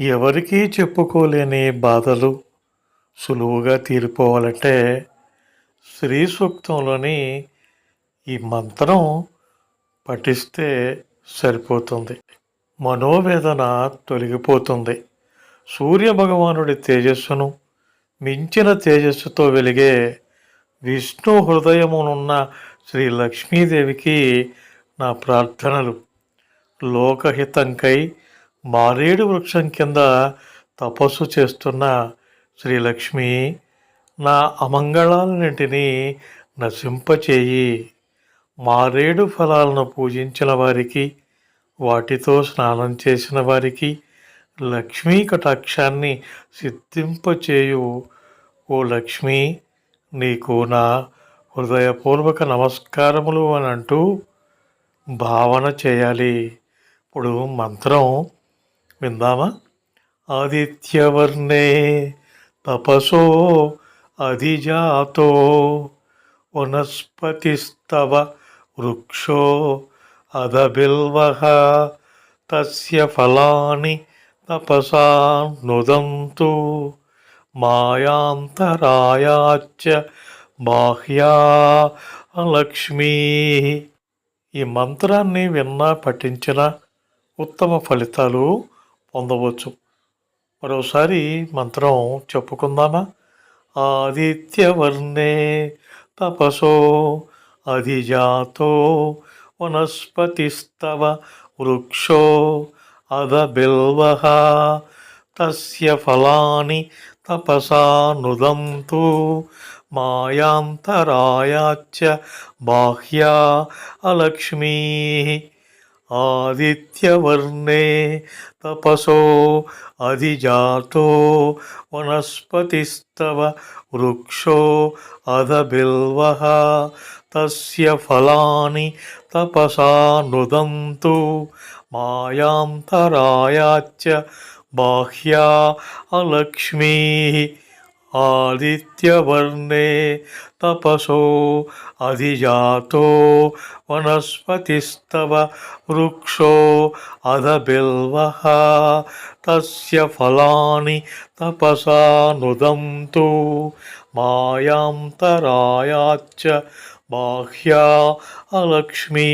ఎవరికీ చెప్పుకోలేని బాధలు సులువుగా తీరిపోవాలంటే శ్రీ సూక్తంలోని ఈ మంత్రం పఠిస్తే సరిపోతుంది. మనోవేదన తొలగిపోతుంది. సూర్య భగవానుడి తేజస్సును మించిన తేజస్సుతో వెలిగే విష్ణు హృదయమునున్న శ్రీ లక్ష్మీదేవికి నా ప్రార్థనలు. లోకహితంకై మారేడు వృక్షం కింద తపస్సు చేస్తున్న శ్రీలక్ష్మి నా అమంగళాలన్నింటినీ నశింపచేయి. మారేడు ఫలాలను పూజించిన వారికి వాటితో స్నానం చేసిన వారికి లక్ష్మీ కటాక్షాన్ని సిద్ధింపచేయు. ఓ లక్ష్మి నీకు నా హృదయపూర్వక నమస్కారములు అని అంటూ భావన చేయాలి. ఇప్పుడు మంత్రం విందామా? ఆదిత్యవర్ణే తపసో అధిజాతో వనస్పతిస్తవ వృక్షో అదబిల్వ తస్య ఫలాని తపసా నుదంతు మాయాంతరాయాచ బాహ్యా లక్ష్మీ. ఈ మంత్రాన్ని విన్నా పఠించిన ఉత్తమ ఫలితాలు పొందవచ్చు. మరోసారి మంత్రం చెప్పుకుందామా? ఆదిత్యవర్ణే తపసో అధిజాతో వనస్పతిస్తవ వృక్షో అదబిల్వ తస్య ఫలాని తపసా నుదంతు మాయాంతరాయాచ బాహ్యా అలక్ష్మీ. ఆదిత్యవర్ణే తపసో అధిజాతో వనస్పతిస్తవ వృక్షో అధబిల్వ తస్య ఫలాని తపసా నుదంతు మాయాంతరాయాచ బాహ్యా అలక్ష్మీ ఆదిత్యవర్ణే తపసో అధిజాతో వనస్పతిస్తవ వృక్షో అధబిల్వ తస్య ఫలాని తపసా నుదంతు మాయాంతరాయాచ బాహ్యా అలక్ష్మీ